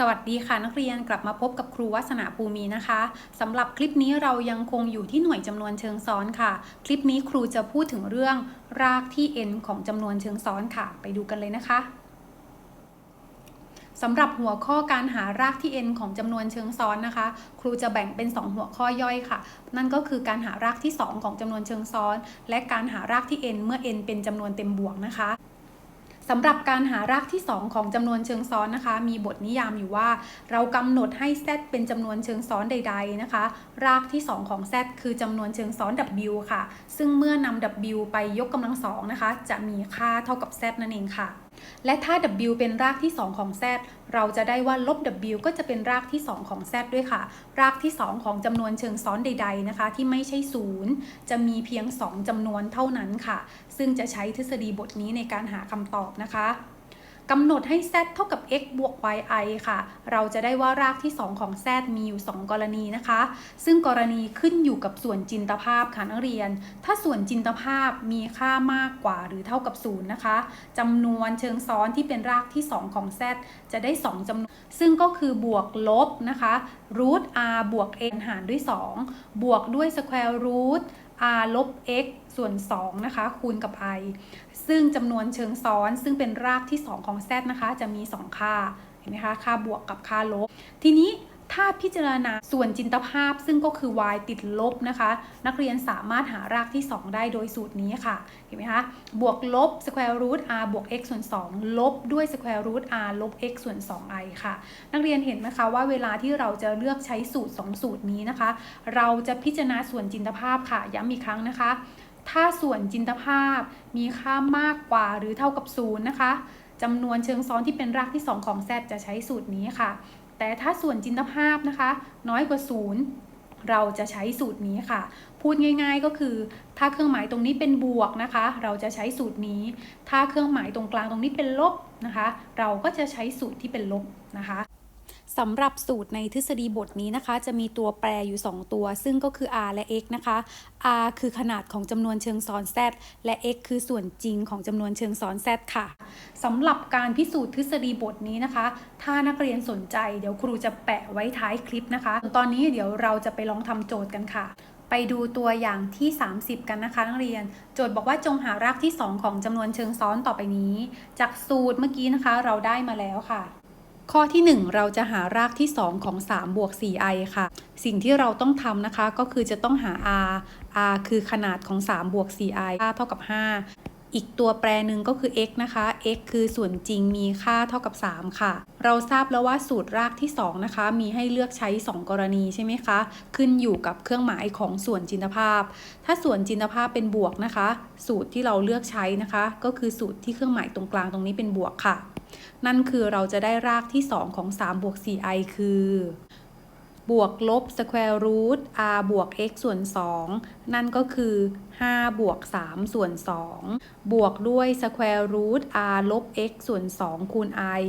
สวัสดีค่ะนักเรียนกลับมาพบกับครูวัฒนาภูมีนะคะสำหรับคลิปนี้เรายังคงอยู่ที่หน่วยจำนวนเชิงซ้อนค่ะ คลิปนี้ครูจะพูดถึงเรื่องรากที่ n ของจำนวนเชิงซ้อนค่ะ ไปดูกันเลยนะคะสำหรับหัวข้อการหารากที่ n ของจำนวนเชิงซ้อนนะคะ ครูจะแบ่งเป็น 2 หัวข้อย่อยค่ะ นั่นก็คือการหารากที่ 2 ของจำนวนเชิงซ้อน และการหารากที่ n เมื่อ n เป็นจำนวนเต็มบวกนะคะ สำหรับการหารากที่ 2 ของจำนวนเชิงซ้อนนะคะ มีบทนิยามอยู่ว่า เรากำหนดให้ z เป็นจำนวนเชิงซ้อนใด ๆนะคะ รากที่ 2 ของ z คือจำนวนเชิงซ้อน w ค่ะ ซึ่งเมื่อนำ w ไปยกกำลังสองนะคะ จะมีค่าเท่ากับ z นั่นเองค่ะ และถ้า w เป็นรากที่ 2 ของ z เราจะได้ว่าลบ w ก็จะเป็นรากที่ 2 ของ z ด้วยค่ะ รากที่ 2 ของจำนวนเชิงซ้อนใด ๆนะคะ ที่ไม่ใช่ศูนย์จะมีเพียง 2จำนวนเท่านั้นค่ะ ซึ่งจะใช้ทฤษฎีบทนี้ในการหาคำตอบนะคะ กำหนดให้ z เท่ากับ x บวก yi ค่ะ เราจะได้ว่ารากที่ 2 ของ z มีอยู่ 2 กรณีนะคะ ซึ่งกรณีขึ้นอยู่กับส่วนจินตภาพค่ะนักเรียน ถ้าส่วนจินตภาพมีค่ามากกว่าหรือเท่ากับ 0 นะคะจำนวนเชิงซ้อนที่เป็นรากที่ 2 ของ z จะได้ 2จำนวน ซึ่งก็คือบวกลบนะคะ root r บวก n หารด้วย 2 บวกด้วย square root r ลบ x ส่วน 2 นะคะ คูณกับ i ซึ่งจำนวนเชิงซ้อนซึ่งเป็นรากที่ 2 ของ z นะคะ จะมี 2 ค่า เห็นไหมคะ ค่าบวกกับค่าลบ ทีนี้ถ้าพิจารณาส่วนจินตภาพซึ่งก็คือ y ติดลบนะคะ นักเรียนสามารถหารากที่ 2 ได้โดยสูตรนี้ค่ะ เห็นไหมคะ บวกลบ square root r บวก x ส่วน 2 ลบด้วย square root r ลบ x ส่วน 2i ค่ะ นักเรียนเห็นไหมคะว่าเวลาที่เราจะเลือกใช้สูตร 2 สูตรนี้นะคะ เราจะพิจารณาส่วนจินตภาพค่ะ ย้ำอีกครั้งนะคะ ถ้าส่วนจินตภาพมีค่ามากกว่าหรือเท่ากับ0นย์นะคะจำนวนเชิงซ้อนที่เป็นรากที่ 2 ของ z จะใช้สูตรนี้ค่ะ แต่ถ้าส่วนจินตภาพนะคะ น้อยกว่า0เราจะใช้สูตรนี้ค่ะ พูดง่าย ๆก็คือ ถ้าเครื่องหมายตรงนี้เป็นบวกนะคะ เราจะใช้สูตรนี้ ถ้าเครื่องหมายตรงกลางตรงนี้เป็นลบนะคะ เราก็จะใช้สูตรที่เป็นลบนะคะ สำหรับสูตรในทฤษฎีบทนี้นะคะ จะมีตัวแปรอยู่ 2 ตัว ซึ่งก็คือ r และ x นะคะ r คือขนาดของจำนวนเชิงซ้อน z และ x คือส่วนจริงของจำนวนเชิงซ้อน z ค่ะสำหรับการพิสูจน์ทฤษฎีบทนี้นะคะ ถ้านักเรียนสนใจเดี๋ยวครูจะแปะไว้ท้ายคลิปนะคะ ตอนนี้เดี๋ยวเราจะไปลองทำโจทย์กันค่ะไปดูตัวอย่างที่ 30 กันนะคะนักเรียน โจทย์บอกว่าจงหารากที่ 2 ของจำนวนเชิงซ้อนต่อไปนี้ จากสูตรเมื่อกี้นะคะเราได้มาแล้วค่ะ ข้อที่ 1 เราจะหารากที่ 2 ของ3บวก 4i ค่ะ สิ่งที่เราต้องทำนะคะก็คือจะต้องหา r r คือขนาดของ3บวก 4i ค่าเท่ากับ 5 อีกตัวแปรหนึ่งก็คือ x นะคะ x คือส่วนจริงมีค่าเท่ากับ 3 ค่ะ เราทราบแล้วว่าสูตรรากที่ 2 นะคะ มีให้เลือกใช้ 2 กรณีใช่ไหมคะ ขึ้นอยู่กับเครื่องหมายของส่วนจินตภาพ ถ้าส่วนจินตภาพเป็นบวกนะคะ สูตรที่เราเลือกใช้นะคะ ก็คือสูตรที่เครื่องหมายตรงกลางตรงนี้เป็นบวกค่ะ นั่นคือเราจะได้รากที่ 2 ของ3บวก 4i คือ บวกลบ square root r บวก x ส่วน 2 นั่นก็คือ 5 บวก 3 ส่วน 2 บวกด้วย square root r ลบ x ส่วน 2 คูณ i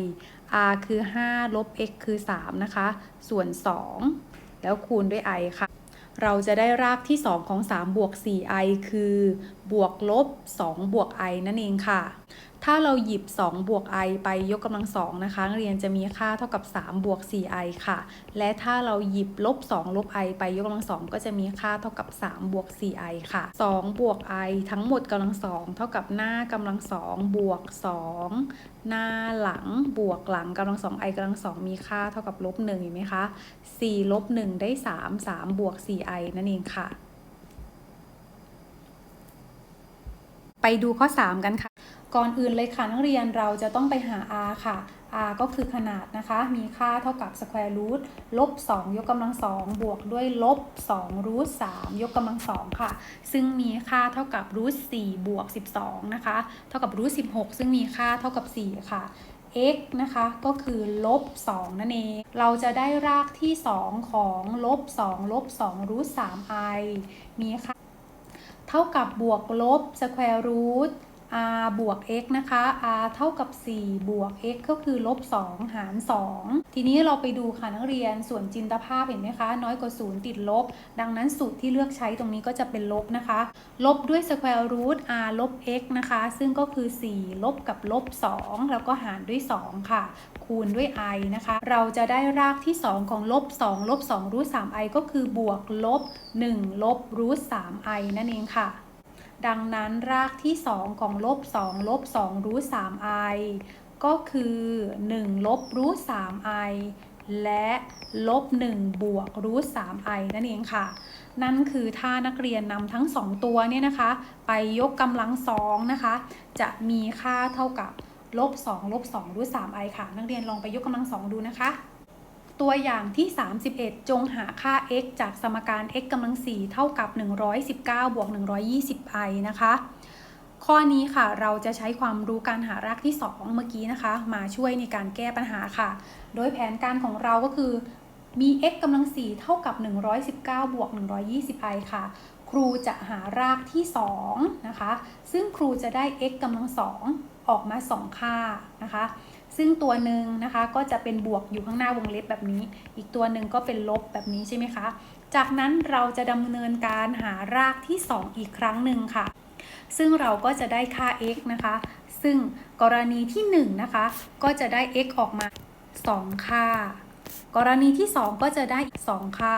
r คือ 5 ลบ x คือ 3 นะคะ ส่วน 2 แล้วคูณด้วย i ค่ะ เราจะได้รากที่ 2 ของ 3 บวก 4i คือ บวกลบ 2 บวก i นั่นเองค่ะ ถ้าเราหยิบ 2 บวก i ไปยกกำลังสองนะคะเรียนจะมีค่าเท่ากับ 3 บวก 4i ค่ะ และถ้าเราหยิบลบ 2 ลบ i ไปยกกำลังสองก็จะมีค่าเท่ากับ 3 บวก 4i ค่ะ 2 บวก i ทั้งหมดกำลังสองเท่ากับหน้ากำลังสองบวก 2 หน้าหลังบวกหลังกำลังสอง i กำลังสองมีค่าเท่ากับลบ1เห็นไหมคะ 4 ลบ 1 ได้ 3 3 บวก 4i นั่นเองค่ะ ไปดูข้อ 3 กันค่ะ ก่อนอื่นเลยค่ะนักเรียนเราจะต้องไปหา r ค่ะ r ก็คือขนาดนะคะ มีค่าเท่ากับ square root ลบ 2 ยกกำลังสองบวกด้วยลบ2 root 3 ยกกำลังสองค่ะ ซึ่งมีค่าเท่ากับ root 4บวก 12 นะคะ เท่ากับ root 16 ซึ่งมีค่าเท่ากับ 4 ค่ะ x นะคะก็คือลบ 2 นั่นเอง เราจะได้รากที่ 2 ของลบ 2 ลบ2 root 3 i มีค่า เท่ากับบวกลบ square root r บวก x นะคะ r เท่ากับ 4 บวก x ก็คือลบ 2 หาร 2 ทีนี้เราไปดูค่ะนักเรียนส่วนจินตภาพเห็นไหมคะ น้อยกว่า 0 ติดลบ ดังนั้นสูตรที่เลือกใช้ตรงนี้ก็จะเป็นลบนะคะ ลบด้วย square root r ลบ x นะคะ ซึ่งก็คือ 4 ลบกับลบ 2 แล้วก็หารด้วย 2 ค่ะ คูณด้วย i นะคะ เราจะได้รากที่ 2 ของลบ 2 ลบ 2 รูท 3i ก็คือบวกลบ 1 ลบรูท 3i นั่นเองค่ะ ดังนั้นรากที่ 2 ของลบ2ลบ2รูท 3i ก็คือ 1 ลบรูท 3i และลบ1บวกรูท 3i นั่นเองค่ะ นั่นคือถ้านักเรียนนำทั้ง 2 ตัวเนี่ยนะคะ ไปยกกำลังสองนะคะ จะมีค่าเท่ากับลบ2ลบ2รูท 3i ค่ะ นักเรียนลองไปยกกำลังสองดูนะคะ ตัวอย่างที่ 31 จงหาค่า x จากสมการ x กำลัง 4 เท่ากับ 119 บวก 120i นะคะ ข้อนี้ค่ะเราจะใช้ความรู้การหารากที่ 2 เมื่อกี้นะคะ มาช่วยในการแก้ปัญหาค่ะ โดยแผนการของเราก็คือมี x กำลัง 4 เท่ากับ 119 บวก 120i ค่ะ ครูจะหารากที่ 2 นะคะ ซึ่งครูจะได้ x กำลัง 2 ออกมา 2 ค่านะคะ ซึ่งตัวหนึ่งนะคะก็จะเป็นบวกอยู่ข้างหน้าวงเล็บแบบนี้ อีกตัวหนึ่งก็เป็นลบแบบนี้ใช่ไหมคะ จากนั้นเราจะดำเนินการหารากที่ 2 อีกครั้งหนึ่งค่ะ ซึ่งเราก็จะได้ค่า x นะคะ ซึ่งกรณีที่ 1 นะคะ ก็จะได้ x ออกมา 2 ค่า กรณีที่ 2 ก็จะได้อีก 2 ค่า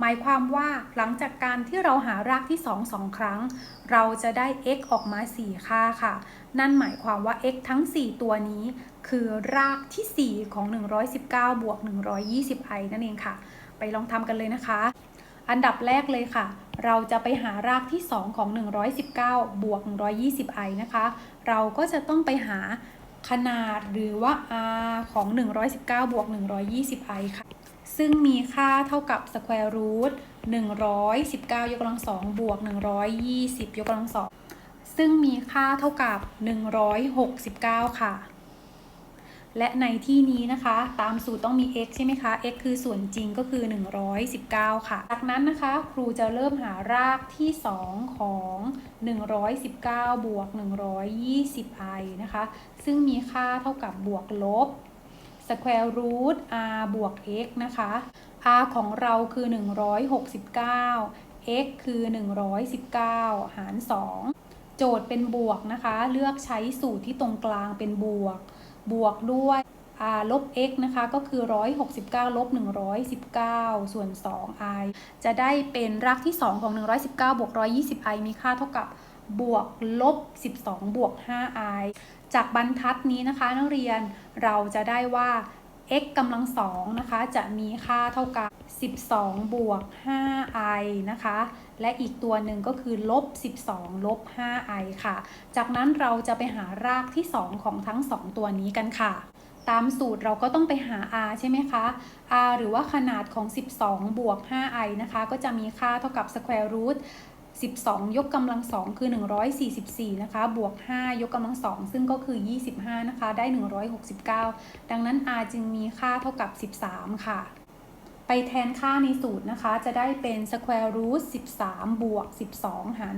หมายความว่าหลังจากการที่เราหารากที่ 2 2 ครั้ง เราจะได้ x ออกมา 4 ค่าค่ะ นั่นหมายความว่า x ทั้ง 4 ตัวนี้ คือรากที่ 4 ของ 119 บวก 120i นั่นเองค่ะ ไปลองทำกันเลยนะคะ อันดับแรกเลยค่ะ เราจะไปหารากที่ 2 ของ 119 บวก 120i นะคะ เราก็จะต้องไปหาขนาดหรือว่า r ของ 119 บวก 120i ค่ะ ซึ่งมีค่าเท่ากับ square root 119 ยกกำลัง2บวก 120 ยกกำลัง2ซึ่งมีค่าเท่ากับ 169 ค่ะ และในที่นี้นะคะ ตามสูตรต้องมี x ใช่ไหมคะ x คือส่วนจริงก็คือ 119 ค่ะ จากนั้นนะคะ ครูจะเริ่มหารากที่ 2 ของ 119 บวก 120i นะคะ ซึ่งมีค่าเท่ากับบวกลบ square root r บวก x นะคะ r ของเราคือ 169 x คือ 119 หาร 2 โจทย์เป็นบวกนะคะ เลือกใช้สูตรที่ตรงกลางเป็นบวก บวกด้วย r ลบ x นะคะ ก็คือ 169 ลบ 119 ส่วน 2i จะได้เป็นรากที่ 2 ของ 119 บวก 120i มีค่าเท่ากับบวกลบ 12 บวก 5i จากบรรทัดนี้นะคะ นักเรียนเราจะได้ว่า x กำลังสองนะคะ จะมีค่าเท่ากับ 12 บวก 5i นะคะ และอีกตัวหนึ่งก็คือลบ 12 ลบ 5i ค่ะ จากนั้นเราจะไปหารากที่ 2 ของทั้ง 2 ตัวนี้กันค่ะ ตามสูตรเราก็ต้องไปหา r ใช่ไหมคะ r หรือว่าขนาดของ 12 บวก 5i นะคะ ก็จะมีค่าเท่ากับ square root 12 ยกกำลัง2คือ 144 นะคะ บวก 5 ยกกำลัง2ซึ่งก็คือ 25 นะคะ ได้ 169 ดังนั้น r จึงมีค่าเท่ากับ 13 ค่ะ ไปแทนค่าในสูตรนะคะ จะได้เป็น square root 13 บวก 12 หาร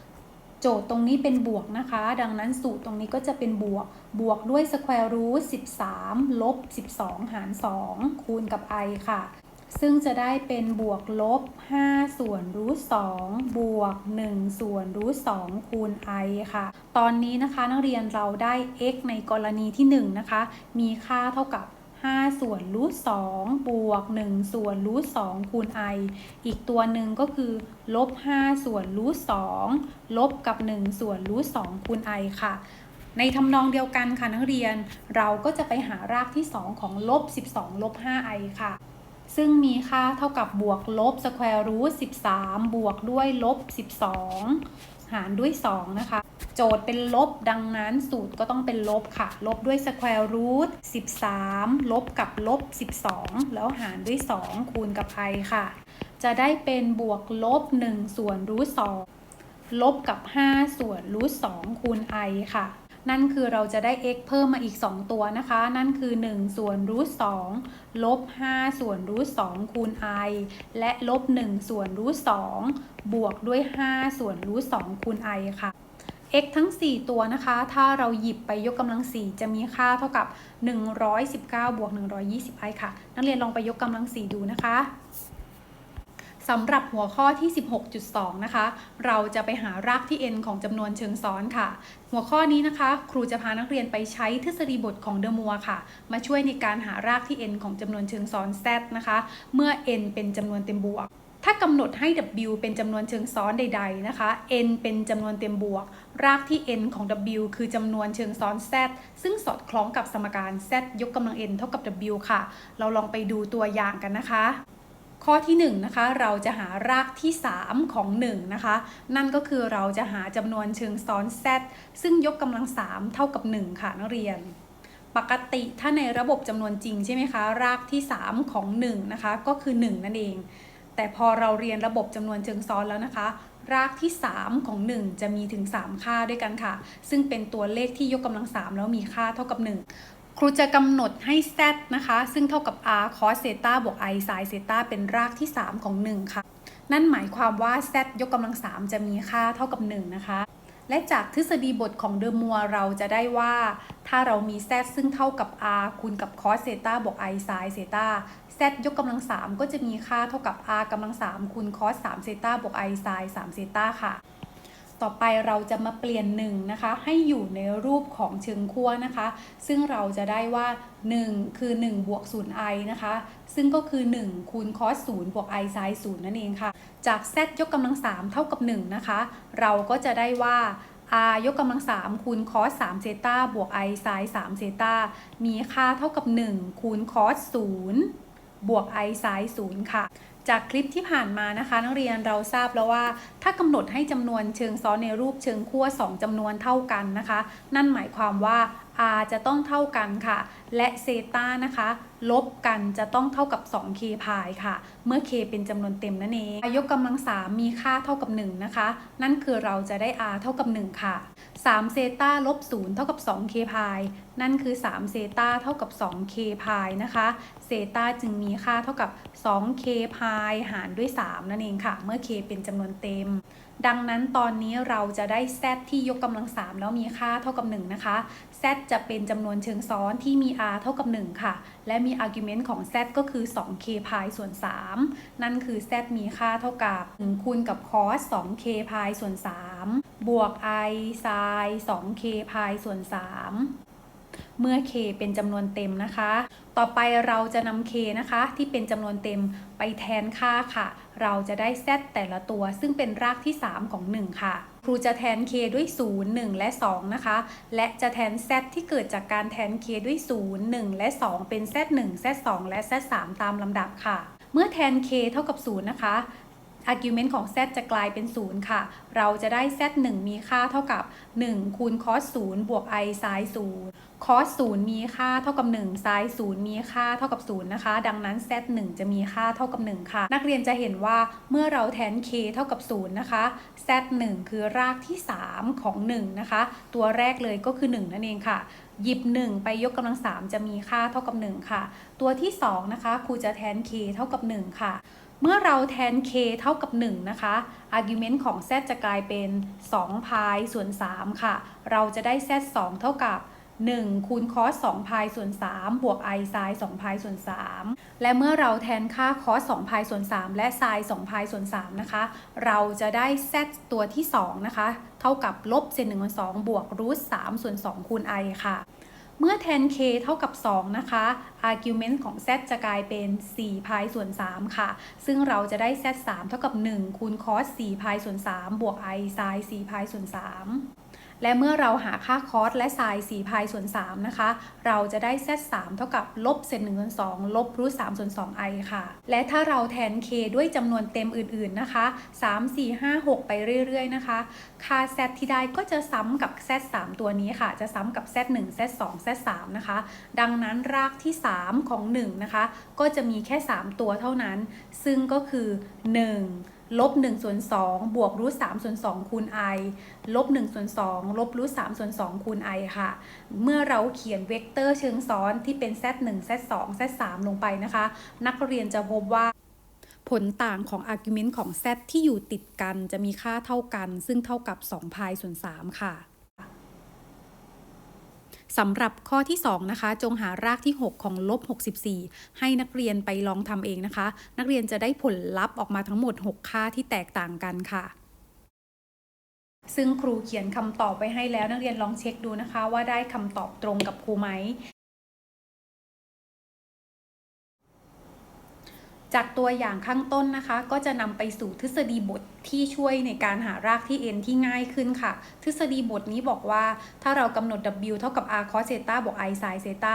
2 โจทย์ตรงนี้เป็นบวกนะคะ ดังนั้นสูตรตรงนี้ก็จะเป็นบวก บวกด้วย square root 13 ลบ 12 หาร 2 คูณกับ i ค่ะ ซึ่งจะได้เป็นบวกลบ 5 ส่วนรูท2บวก 1 ส่วนรูท2คูณ i ค่ะ ตอนนี้นะคะนักเรียนเราได้ x ในกรณีที่ 1 นะคะ มีค่าเท่ากับ 5 ส่วนรูท2บวก 1 ส่วนรูท2คูณ i อีกตัวหนึ่งก็คือลบ 5 ส่วนรูท2ลบกับ 1 ส่วนรูท2คูณ i ค่ะ ในทำนองเดียวกันค่ะนักเรียน เราก็จะไปหารากที่ 2 ของลบ 12 ลบ 5i ค่ะ ซึ่งมีค่าเท่ากับบวกลบ square root 13 บวกด้วยลบ 12 หารด้วย 2 นะคะ โจทย์เป็นลบดังนั้นสูตรก็ต้องเป็นลบค่ะ ลบด้วย square root 13 ลบกับลบ 12 แล้วหารด้วย 2 คูณกับไอค่ะ จะได้เป็นบวกลบ 1 ส่วนรูท2ลบกับ 5 ส่วนรูท2คูณ i ค่ะ นั่นคือเราจะได้ x เพิ่มมาอีก 2 ตัวนะคะ นั่นคือ 1 ส่วนรูท2ลบ5ส่วนรูท2คูณ i และลบ 1 ส่วนรูท2บวกด้วย 5 ส่วนรูท2คูณ i ค่ะ x ทั้ง 4 ตัวนะคะ ถ้าเราหยิบไปยกกำลัง 4 จะมีค่าเท่ากับ 119 บวก 120 i ค่ะ นักเรียนลองไปยกกำลัง 4 ดูนะคะ สำหรับหัวข้อที่ 16.2 นะคะ เราจะไปหารากที่ n ของจำนวนเชิงซ้อนค่ะ หัวข้อนี้นะคะ ครูจะพานักเรียนไปใช้ทฤษฎีบทของเดอมัวค่ะ มาช่วยในการหารากที่ n ของจำนวนเชิงซ้อน z นะคะ เมื่อ n เป็นจำนวนเต็มบวก ถ้ากำหนดให้ w เป็นจำนวนเชิงซ้อนใด ๆ นะคะ n เป็นจำนวนเต็มบวก รากที่ n ของ w คือจำนวนเชิงซ้อน z ซึ่งสอดคล้องกับสมการ z ยกกำลัง n เท่ากับ w ค่ะ เราลองไปดูตัวอย่างกันนะคะ ข้อที่1นงนะคะเราจะหารากที่ 3 ของ1นะคะนั่นก็คือเราจะหาจำนวนเชิงซ้อน z ซึ่งยกกำลัง 3 เท่ากับ 1 ค่ะนักเรียน ปกติถ้าในระบบจำนวนจริงใช่ไหมคะรากที่ 3 ของ1นะคะก็คือ 1 นั่นเอง แต่พอเราเรียนระบบจำนวนเชิงซ้อนแล้วนะคะ รากที่ 3 ของ 1 จะมีถึง 3 ค่าด้วยกันค่ะ ซึ่งเป็นตัวเลขที่ยกกำลัง 3 แล้วมีค่าเท่ากับ 1 ครูจะกำหนดให้ z นะคะ ซึ่งเท่ากับ r cos เซตาบวก i sin เซตาเป็นรากที่ 3 ของ 1 ค่ะ นั่นหมายความว่า z ยกกำลัง 3 จะมีค่าเท่ากับ 1 นะคะ และจากทฤษฎีบทของเดอมัวเราจะได้ว่า ถ้าเรามี z ซึ่งเท่ากับ r คูณกับ cos เซตาบวก i sin เซตา z ยกกำลัง 3 ก็จะมีค่าเท่ากับ r กำลัง 3 คูณ cos 3 เซตาบวก i sin 3 เซตาค่ะ ต่อไปเราจะมาเปลี่ยน1นะคะให้อยู่ในรูปของเชิงขั้วนะคะ ซึ่งเราจะได้ว่า 1 คือ1บวก 0i นะคะ ซึ่งก็คือ 1 คูณ cos 0บวก i sin 0นั่นเองค่ะ จาก z ยกกำลัง 3 เท่ากับ 1 นะคะ เราก็จะได้ว่า r ยกกำลัง 3 คูณ cos 3เซตาบวก i sin 3เซตามีค่าเท่ากับ 1 คูณ cos 0บวก i sin 0ค่ะ จากคลิปที่ผ่านมานะคะ นักเรียนเราทราบแล้วว่า ถ้ากำหนดให้จำนวนเชิงซ้อนในรูปเชิงขั้ว2จำนวนเท่ากันนะคะ นั่นหมายความว่า r จะต้องเท่ากันค่ะ และเซตานะคะ ลบกันจะต้องเท่ากับ 2k พายค่ะ เมื่อ k เป็นจำนวนเต็มนั่นเองยกกำลัง 3 มีค่าเท่ากับ 1 นะคะ นั่นคือเราจะได้ r เท่ากับ 1 ค่ะ 3 เซตาลบ 0 เท่ากับ 2k พายนั่นคือ 3 เซตาเท่ากับ 2k พายนะคะ เซตาจึงมีค่าเท่ากับ 2k พายหารด้วย 3 นั่นเองค่ะ เมื่อ k เป็นจำนวนเต็ม ดังนั้นตอนนี้เราจะได้ z ที่ยกกำลัง 3 แล้วมีค่าเท่ากับ 1 นะคะ z จะเป็นจำนวนเชิงซ้อนที่มี r เท่ากับ 1 ค่ะ และมี argument ของ z ก็คือ 2k พายส่วน 3 นั่นคือ z มีค่าเท่ากับ 1 คูณกับ cos 2k พายส่วน 3 บวก i sin 2k พายส่วน 3เมื่อ k เป็นจำนวนเต็มนะคะ ต่อไปเราจะนำ k นะคะ ที่เป็นจำนวนเต็มไปแทนค่าค่ะ เราจะได้ z แต่ละตัวซึ่งเป็นรากที่ 3 ของ 1 ค่ะ ครูจะแทน k ด้วย 0 1 และ 2 นะคะ และจะแทน z ที่เกิดจากการแทน k ด้วย 0 1 และ 2 เป็น z 1 z 2และ z 3ตามลำดับค่ะ เมื่อแทน k เท่ากับ 0 นะคะ argument ของ z จะกลายเป็น 0 ค่ะ เราจะได้ z 1มีค่าเท่ากับ 1 คูณ cos 0 บวก i sin 0 cos 0มีค่าเท่ากับ1 sin 0มีค่าเท่ากับ0นะคะ ดังนั้น z 1จะมีค่าเท่ากับ 1 ค่ะ นักเรียนจะเห็นว่าเมื่อเราแทน k เท่ากับ0นะคะ z 1คือรากที่ 3 ของ 1 นะคะ ตัวแรกเลยก็คือ 1 นั่นเองค่ะ หยิบ 1 ไปยกกำลัง 3 จะมีค่าเท่ากับ 1 ค่ะ ตัวที่ 2 นะคะครูจะแทน k เท่ากับ 1 ค่ะเมื่อเราแทน k เท่ากับ 1 นะคะ argument ของ z จะกลายเป็น2พายส่วน 3 ค่ะ เราจะได้ z 2 เท่ากับ 1คูณ cos 2พายส่วน3บวก i sin 2พายส่วน3และเมื่อเราแทนค่า cos 2พายส่วน3และ sin 2พายส่วน3นะคะ เราจะได้ z ตัวที่ 2 นะคะ เท่ากับลบเศษ1ส่วน2บวกรูท3ส่วน2คูณ i ค่ะ เมื่อแทน k เท่ากับ 2 นะคะ argument ของ z จะกลายเป็น4พายส่วน3ค่ะ ซึ่งเราจะได้ z 3เท่ากับ 1 คูณ cos 4พายส่วน3บวก i sin 4พายส่วน3 และเมื่อเราหาค่า cos และ sin 4พายส่วน3นะคะ เราจะได้ z 3เท่ากับลบเศษ1ส่วน2ลบรูท3ส่วน2 i ค่ะ และถ้าเราแทน k ด้วยจำนวนเต็มอื่นๆนะคะ 3 4 5 6 ไปเรื่อยๆนะคะ ค่า z ที่ได้ก็จะซ้ำกับ z 3ตัวนี้ค่ะ จะซ้ำกับ z 1 z 2 z 3นะคะ ดังนั้นรากที่ 3 ของ 1 นะคะ ก็จะมีแค่ 3 ตัวเท่านั้น ซึ่งก็คือ 1 ลบ1ส่วน2บวกรูท3ส่วน2คูณ i ลบ1ส่วน2ลบรูท3ส่วน2คูณ i ค่ะ เมื่อเราเขียนเวกเตอร์เชิงซ้อนที่เป็น z 1 z 2 z 3ลงไปนะคะ นักเรียนจะพบว่า ผลต่างของอาร์กิวเมนต์ของ z ที่อยู่ติดกันจะมีค่าเท่ากัน ซึ่งเท่ากับ2พายส่วน3ค่ะ สำหรับข้อที่ 2 นะคะ จงหารากที่ 6 ของลบ 64 ให้นักเรียนไปลองทำเองนะคะ นักเรียนจะได้ผลลัพธ์ออกมาทั้งหมด 6 ค่าที่แตกต่างกันค่ะ ซึ่งครูเขียนคำตอบไว้ให้แล้วนักเรียนลองเช็คดูนะคะ ว่าได้คำตอบตรงกับครูไหม จากตัวอย่างข้างต้นนะคะ ก็จะนำไปสู่ทฤษฎีบทที่ช่วยในการหารากที่ n ที่ง่ายขึ้นค่ะ ทฤษฎีบทนี้บอกว่า ถ้าเรากำหนด w เท่ากับ r cos theta บวก i sin theta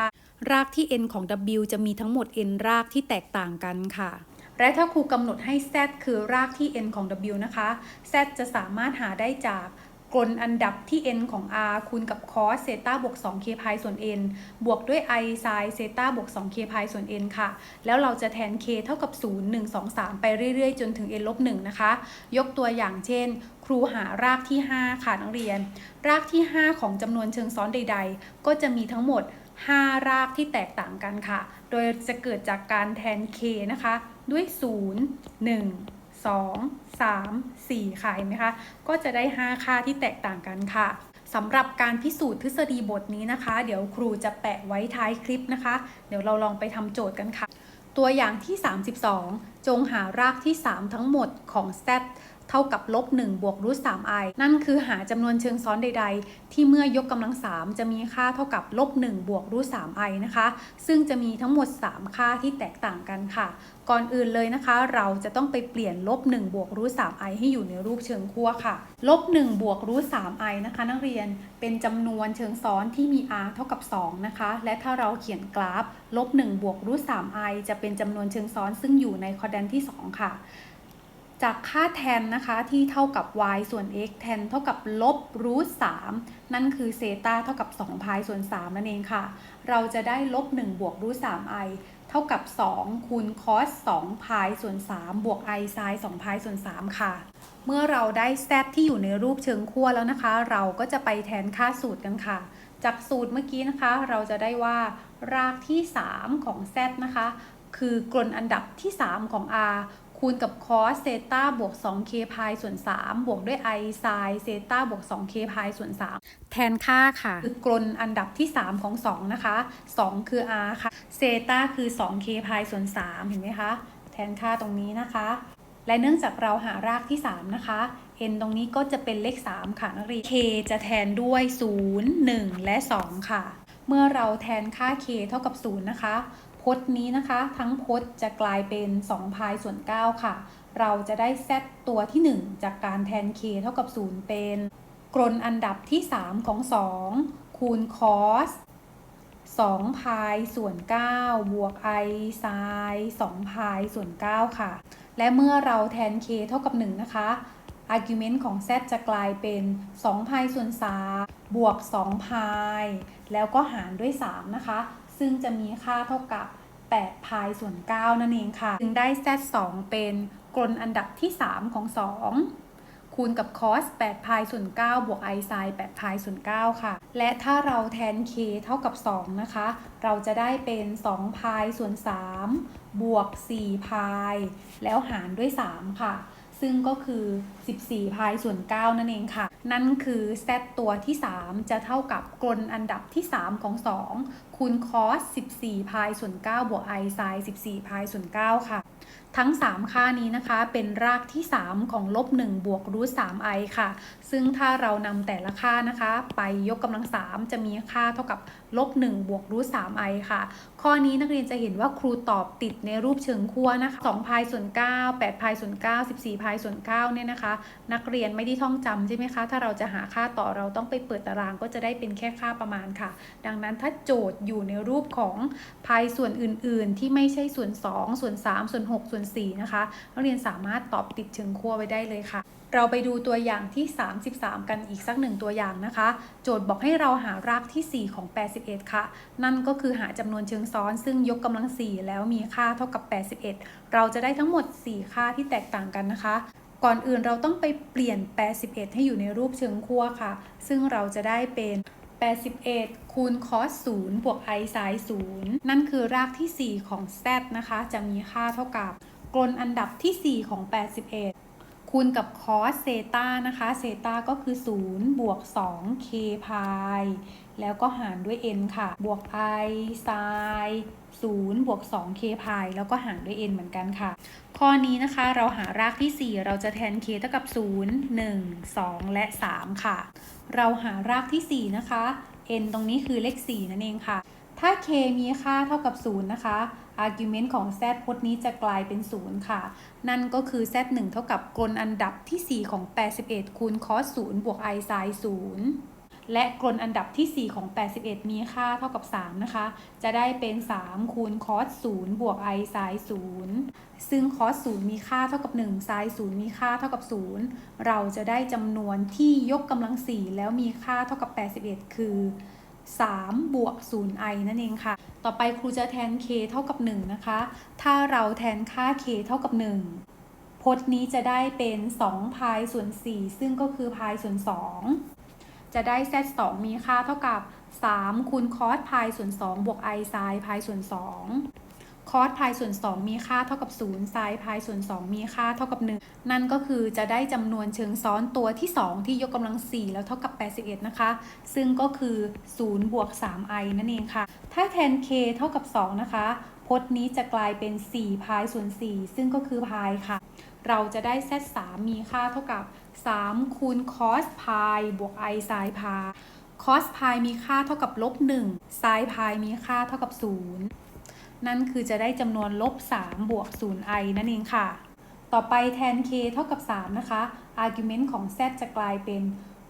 รากที่ n ของ w จะมีทั้งหมด n รากที่แตกต่างกันค่ะ และถ้าครูกำหนดให้ z คือรากที่ n ของ w นะคะ z จะสามารถหาได้จาก กลอันดับที่ n ของ r คูณกับ cos เซตาบวก 2k พายส่วน n บวกด้วย i sin เซตาบวก 2k พายส่วน n ค่ะ แล้วเราจะแทน k เท่ากับ 0 1 2 3 ไปเรื่อยๆ จนถึง n ลบ1นะคะ ยกตัวอย่างเช่น ครูหารากที่ 5 ค่ะนักเรียน รากที่ 5 ของจำนวนเชิงซ้อนใด ๆ ก็จะมีทั้งหมด 5 รากที่แตกต่างกันค่ะ โดยจะเกิดจากการแทน k นะคะ ด้วย 0 1 2 3 4 ค่ะเห็นไหมคะ ก็จะได้ 5 ค่าที่แตกต่างกันค่ะสำหรับการพิสูจน์ทฤษฎีบทนี้นะคะ เดี๋ยวครูจะแปะไว้ท้ายคลิปนะคะ เดี๋ยวเราลองไปทำโจทย์กันค่ะ ตัวอย่างที่ 32 จงหารากที่ 3 ทั้งหมดของ z ท่ากับลบ1บวกรูท 3i นั่นคือหาจำนวนเชิงซ้อนใด ๆ ที่เมื่อยกกำลัง 3 จะมีค่าเท่ากับลบ1บวกรูท 3i นะคะ ซึ่งจะมีทั้งหมด 3 ค่าที่แตกต่างกันค่ะ ก่อนอื่นเลยนะคะ เราจะต้องไปเปลี่ยนลบ1บวกรูท 3i ให้อยู่ในรูปเชิงขั้วค่ะลบ1บวกรูท 3i นะคะ นักเรียนเป็นจำนวนเชิงซ้อนที่มี r เท่ากับ 2 นะคะ และถ้าเราเขียนกราฟลบ1บวกรูท 3i จะเป็นจำนวนเชิงซ้อนซึ่งอยู่ในคอร์ดแดนที่ 2 ค่ะ จากค่าแทนนะคะที่เท่ากับ y ส่วน x แทนเท่ากับลบรูท3นั่นคือเซตาเท่ากับ2พายส่วน 3 นั่นเองค่ะ เราจะได้ลบ1บวกรูท 3i เท่ากับ 2 คูณ cos 2พายส่วน 3 บวก i sin 2พายส่วน 3 ค่ะ เมื่อเราได้ z ที่อยู่ในรูปเชิงขั้วแล้วนะคะ เราก็จะไปแทนค่าสูตรกันค่ะ จากสูตรเมื่อกี้นะคะ เราจะได้ว่ารากที่ 3 ของ z นะคะ คือกลนอันดับที่ 3 ของ r คูณกับ cos เซตาบวก 2k พายส่วน 3 บวกด้วย i sin เซตาบวก 2k พายส่วน 3 แทนค่าค่ะ คือกลนอันดับที่ 3 ของ 2 นะคะ 2 คือ r ค่ะเซตาคือ 2k พายส่วน 3 เห็นไหมคะ แทนค่าตรงนี้นะคะ และเนื่องจากเราหารากที่ 3 นะคะ n ตรงนี้ก็จะเป็นเลข 3 ค่ะนักเรียน k จะแทนด้วย 0 1 และ 2 ค่ะ เมื่อเราแทนค่า k เท่ากับ 0 นะคะ พจน์นี้นะคะ ทั้งพจน์จะกลายเป็น 2 พายส่วน 9 ค่ะ เราจะได้เซตตัวที่ 1 จากการแทน k เท่ากับ 0 เป็นกลนอันดับที่ 3 ของ 2 คูณ cos 2 พายส่วน 9 บวก i sin 2พายส่วน 9 ค่ะ และเมื่อเราแทน k เท่ากับ 1 นะคะ argument ของ z จะกลายเป็น 2 พายส่วน 3 บวก 2 พาย แล้วก็หารด้วย 3 นะคะ ซึ่งจะมีค่าเท่ากับ 8 พายส่วน 9 นั่นเองค่ะ จึงได้ z 2เป็นกลนอันดับที่ 3 ของ 2 คูณกับ cos 8 พายส่วน 9 บวก i sin 8 พายส่วน 9 ค่ะ และถ้าเราแทน k เท่ากับ 2 นะคะ เราจะได้เป็น 2 พายส่วน 3 บวก 4 พาย แล้วหารด้วย 3 ค่ะ ซึ่งก็คือ 14 พายส่วน 9 นั่นเองค่ะ นั่นคือ z ตัวที่ 3 จะเท่ากับกลนอันดับที่ 3 ของ 2 คูณ cos 14 พายส่วน 9 บวก i sin 14 พายส่วน 9 ค่ะ ทั้ง 3 ค่านี้นะคะ เป็นรากที่ 3 ของลบ1บวกรูท 3i ค่ะ ซึ่งถ้าเรานำแต่ละค่านะคะ ไปยกกำลัง 3 จะมีค่าเท่ากับลบ1บวกรูท 3i ค่ะ ข้อนี้นักเรียนจะเห็นว่าครูตอบติดในรูปเชิงขั้วนะคะ2พายส่วน9 8พายส่วน9 14พายส่วน9เนี่ยนะคะ นักเรียนไม่ได้ท่องจำใช่ไหมคะ ถ้าเราจะหาค่าต่อเราต้องไปเปิดตารางก็จะได้เป็นแค่ค่าประมาณค่ะ ดังนั้นถ้าโจทย์อยู่ในรูปของพายส่วนอื่น ๆ ที่ไม่ใช่ส่วน 2 ส่วน 3 ส่วน 6 ส่วน4นะคะนักเรียนสามารถตอบติดเชิงขั้วไว้ได้เลยค่ะ เราไปดูตัวอย่างที่ 33 กันอีกสักหนึ่งตัวอย่างนะคะ โจทย์บอกให้เราหารากที่ 4 ของ 81 ค่ะ นั่นก็คือหาจำนวนเชิงซ้อน ซึ่งยกกำลัง 4 แล้วมีค่าเท่ากับ 81 เราจะได้ทั้งหมด 4 ค่าที่แตกต่างกันนะคะก่อนอื่นเราต้องไปเปลี่ยน 81 ให้อยู่ในรูปเชิงขั้วค่ะ ซึ่งเราจะได้เป็น 81 คูณ cos 0บวก i sin 0นั่นคือรากที่ 4 ของ z นะคะ จะมีค่าเท่ากับ กลอันดับที่ 4 ของ 81 คูณกับคอสเซตานะคะเซตาก็คือ 0 บวก 2 k พายแล้วก็หารด้วย n ค่ะ บวก i ไซ0บวก 2 k พายแล้วก็หารด้วย n เหมือนกันค่ะ ข้อนี้นะคะเราหารากที่ 4 เราจะแทน k เท่ากับ 0 1 2 และ 3 ค่ะ เราหารากที่ 4 นะคะ n ตรงนี้คือเลข 4 นั่นเองค่ะ ถ้า k มีค่าเท่ากับ 0 นะคะ argument ของ z พจน์นี้จะกลายเป็น 0 ค่ะ นั่นก็คือ z 1เท่ากับกลอันดับที่ 4 ของ 81 คูณ cos 0บวก i sin 0 และกลอันดับที่ 4 ของ 81 มีค่าเท่ากับ 3 นะคะ จะได้เป็น 3 คูณ cos 0บวก i sin 0 ซึ่ง cos 0 มีค่าเท่ากับ 1 sin 0 มีค่าเท่ากับ 0 เราจะได้จำนวนที่ยกกำลัง 4 แล้วมีค่าเท่ากับ 81 คือ 3 บวก 0i นั่นเองค่ะ ต่อไปครูจะแทน k เท่ากับ 1 นะคะ ถ้าเราแทนค่า k เท่ากับ 1พจน์นี้จะได้เป็น2พายส่วน 4 ซึ่งก็คือพายส่วน 2 จะได้ z 2มีค่าเท่ากับ 3 คูณ cos พายส่วน 2 บวก i sin พายส่วน 2 cos พายส่วน 2 มีค่าเท่ากับ0 sin พายส่วน 2 มีค่าเท่ากับ 1 นั่นก็คือจะได้จำนวนเชิงซ้อนตัวที่ 2 ที่ยกกำลัง 4 แล้วเท่ากับ 81 นะคะ ซึ่งก็คือ0บวก 3i นั่นเองค่ะ ถ้าแทน k เท่ากับ 2 นะคะ พจน์นี้จะกลายเป็น4พายส่วน 4 ซึ่งก็คือพายค่ะ เราจะได้ z 3มีค่าเท่ากับ 3 คูณ cos พายบวก i sin พาย cos พายมีค่าเท่ากับลบ1 sin พายมีค่าเท่ากับ 0 นั่นคือจะได้จำนวนลบ 3 บวก 0i นั่นเองค่ะ ต่อไปแทน k เท่ากับ 3 นะคะ argument ของ z จะกลายเป็น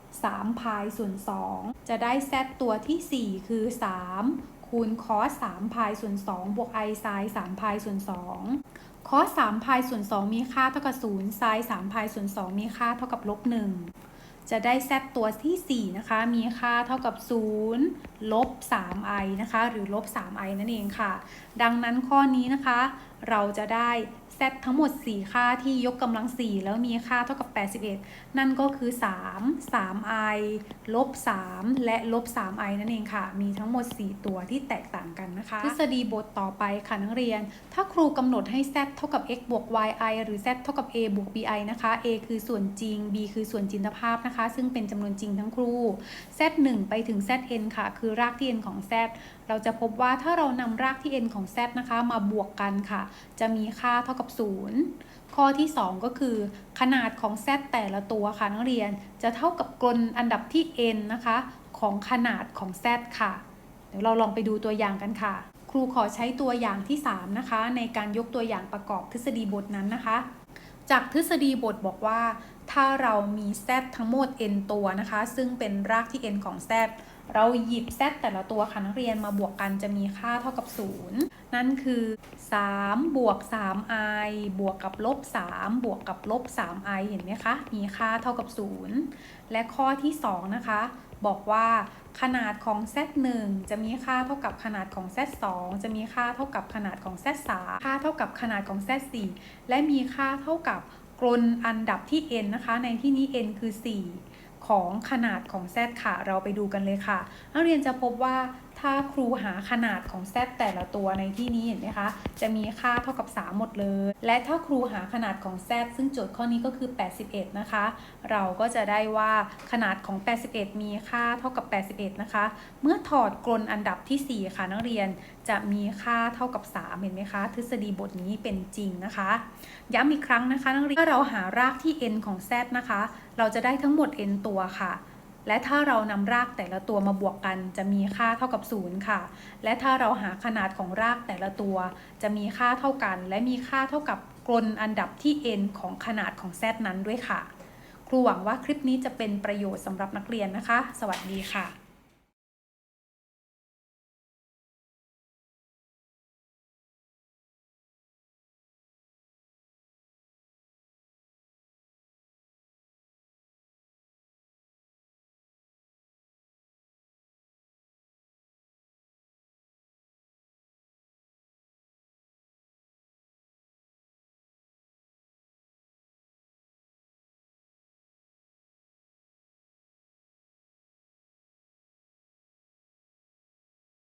3พายส่วน 2 จะได้ z ตัวที่ 4 คือ 3 คูณ cos 3พายส่วน 2 บวก i sin 3พายส่วน 2 cos 3พายส่วน 2 มีค่าเท่ากับ 0 sin 3พายส่วน 2 มีค่าเท่ากับลบ 1 จะได้ z ตัวที่ 4 นะคะ มีค่าเท่ากับ 0 ลบ 3i นะคะ หรือลบ 3i นั่นเองค่ะ ดังนั้นข้อนี้นะคะ เราจะได้ z ทั้งหมด 4 ค่าที่ยกกำลัง 4 แล้วมีค่าเท่ากับ 81 นั่นก็คือ 3 3i ลบ 3 และลบ 3i นั่นเองค่ะ มีทั้งหมด 4 ตัวที่แตกต่างกันนะคะ ทฤษฎีบทต่อไปค่ะนักเรียน ถ้าครูกำหนดให้ z เท่ากับ x บวก yi หรือ z เท่ากับ a บวก bi นะคะ a คือส่วนจริง b คือส่วนจินตภาพนะคะ ซึ่งเป็นจำนวนจริงทั้งครู z 1 ไปถึง zn ค่ะ คือรากที่ n ของ z เราจะพบว่าถ้าเรานำรากที่ n ของ z นะคะ มาบวกกันค่ะ จะมีค่าเท่ากับ0 ข้อที่ 2 ก็คือ ขนาดของ z แต่ละตัวค่ะนักเรียนจะเท่ากับกลนอันดับที่ n นะคะ ของขนาดของ z ค่ะ เดี๋ยวเราลองไปดูตัวอย่างกันค่ะ ครูขอใช้ตัวอย่างที่ 3 นะคะ ในการยกตัวอย่างประกอบทฤษฎีบทนั้นนะคะ จากทฤษฎีบทบอกว่า ถ้าเรามี z ทั้งหมด n ตัวนะคะ ซึ่งเป็นรากที่ n ของ z เราหยิบ z แต่ละตัวค่ะนักเรียนมาบวกกันจะมีค่าเท่ากับ 0 นั่นคือ 3 บวก 3i บวกกับลบ 3 บวกกับลบ 3i เห็นไหมคะ มีค่าเท่ากับ 0 และข้อที่ 2 นะคะ บอกว่าขนาดของ z 1 จะมีค่าเท่ากับขนาดของ z 2 จะมีค่าเท่ากับขนาดของ z 3 ค่าเท่ากับขนาดของ z 4 และมีค่าเท่ากับกลนอันดับที่ n นะคะ ในที่นี้ n คือ 4 ของขนาดของ z ค่ะ เราไปดูกันเลยค่ะ นักเรียนจะพบว่า ถ้าครูหาขนาดของ z แต่ละตัวในที่นี้เห็นไหมคะ จะมีค่าเท่ากับ 3 หมดเลย และถ้าครูหาขนาดของ z ซึ่งโจทย์ข้อนี้ก็คือ 81 นะคะ เราก็จะได้ว่าขนาดของ 81 มีค่าเท่ากับ 81 นะคะ เมื่อถอดกลอันดับที่ 4 ค่ะนักเรียนจะมีค่าเท่ากับ 3 เห็นไหมคะ ทฤษฎีบทนี้เป็นจริงนะคะ ย้ำอีกครั้งนะคะนักเรียนถ้าเราหารากที่ n ของ z นะคะ เราจะได้ทั้งหมด n ตัวค่ะ และถ้าเรานำรากแต่ละตัวมาบวกกัน จะมีค่าเท่ากับ0ค่ะ และถ้าเราหาขนาดของรากแต่ละตัว จะมีค่าเท่ากัน และมีค่าเท่ากับกลอันดับที่ n ของขนาดของ z นั้นด้วยค่ะ ครูหวังว่าคลิปนี้จะเป็นประโยชน์สำหรับนักเรียนนะคะ สวัสดีค่ะ